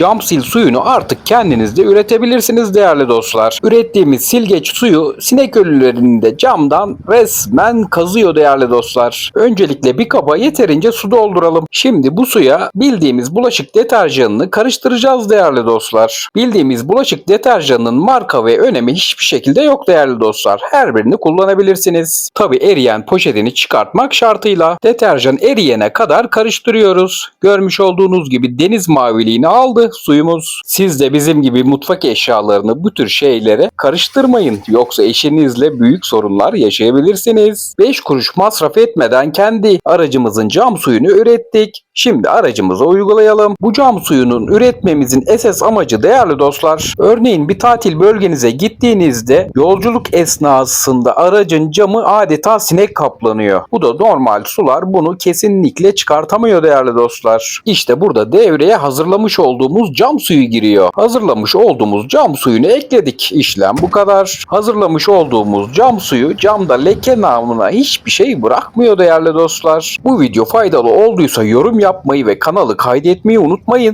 cam sil suyunu artık kendiniz de üretebilirsiniz değerli dostlar. Ürettiğimiz silgeç suyu sinek ölülerini de camdan resmen kazıyor değerli dostlar. Öncelikle bir kaba yeterince su dolduralım. Şimdi bu suya bildiğimiz bulaşık deterjanını karıştıracağız değerli dostlar. Bildiğimiz bulaşık deterjanının marka ve önemi hiçbir şekilde yok değerli dostlar. Her birini kullanabilirsiniz. Tabi eriyen poşetini çıkartmak şartıyla deterjan eriyene kadar karıştırıyoruz. Görmüş olduğunuz gibi deniz maviliğini aldı suyumuz. Siz de bizim gibi mutfak eşyalarını bu tür şeylere karıştırmayın. Yoksa eşinizle büyük sorunlar yaşayabilirsiniz. 5 kuruş masraf etmeden kendi aracımızın cam suyunu ürettik. Şimdi aracımıza uygulayalım. Bu cam suyunun üretmemizin esas amacı değerli dostlar. Örneğin bir tatil bölgenize gittiğinizde yolculuk esnasında aracın camı adeta sinek kaplanıyor. Bu da normal sular bunu kesinlikle çıkartamıyor değerli dostlar. İşte burada devreye hazırlamış olduğumuz cam suyu giriyor. Hazırlamış olduğumuz cam suyunu ekledik. İşlem bu kadar. Hazırlamış olduğumuz cam suyu camda leke namına hiçbir şey bırakmıyor değerli dostlar. Bu video faydalı olduysa yorum yapmayı ve kanalı kaydetmeyi unutmayın.